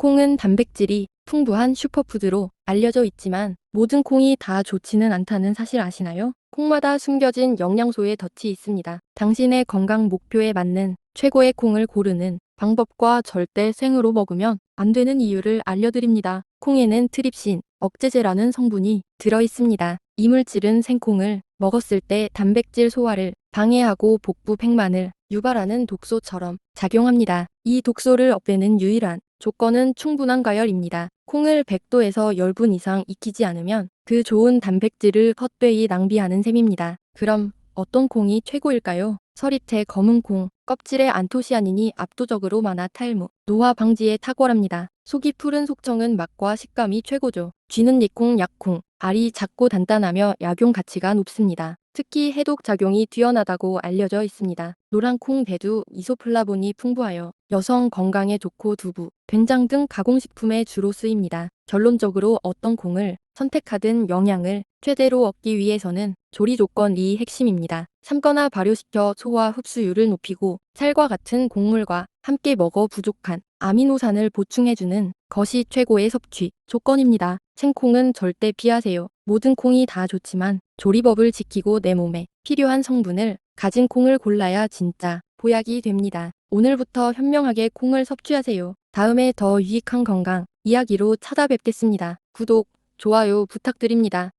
콩은 단백질이 풍부한 슈퍼푸드로 알려져 있지만 모든 콩이 다 좋지는 않다는 사실 아시나요? 콩마다 숨겨진 영양소의 덫이 있습니다. 당신의 건강 목표에 맞는 최고의 콩을 고르는 방법과 절대 생으로 먹으면 안 되는 이유를 알려드립니다. 콩에는 트립신, 억제제라는 성분이 들어 있습니다. 이 물질은 생콩을 먹었을 때 단백질 소화를 방해하고 복부 팽만을 유발하는 독소처럼 작용합니다. 이 독소를 없애는 유일한 조건은 충분한 가열입니다. 콩을 100도에서 열분 이상 익히지 않으면 그 좋은 단백질을 헛되이 낭비하는 셈입니다. 그럼 어떤 콩이 최고일까요? 서리태 검은 콩, 껍질에 안토시아닌이 압도적으로 많아 탈모, 노화 방지에 탁월합니다. 속이 푸른 속청은 맛과 식감이 최고죠. 쥐는 니콩, 약콩, 알이 작고 단단하며 약용 가치가 높습니다. 특히 해독 작용이 뛰어나다고 알려져 있습니다. 노란콩 대두 이소플라본이 풍부하여 여성 건강에 좋고 두부, 된장 등 가공식품에 주로 쓰입니다. 결론적으로 어떤 콩을 선택하든 영양을 최대로 얻기 위해서는 조리 조건이 핵심입니다. 삶거나 발효시켜 소화 흡수율을 높이고 쌀과 같은 곡물과 함께 먹어 부족한 아미노산을 보충해주는 것이 최고의 섭취 조건입니다. 생콩은 절대 피하세요. 모든 콩이 다 좋지만 조리법을 지키고 내 몸에 필요한 성분을 가진 콩을 골라야 진짜 보약이 됩니다. 오늘부터 현명하게 콩을 섭취하세요. 다음에 더 유익한 건강 이야기로 찾아뵙겠습니다. 구독, 좋아요 부탁드립니다.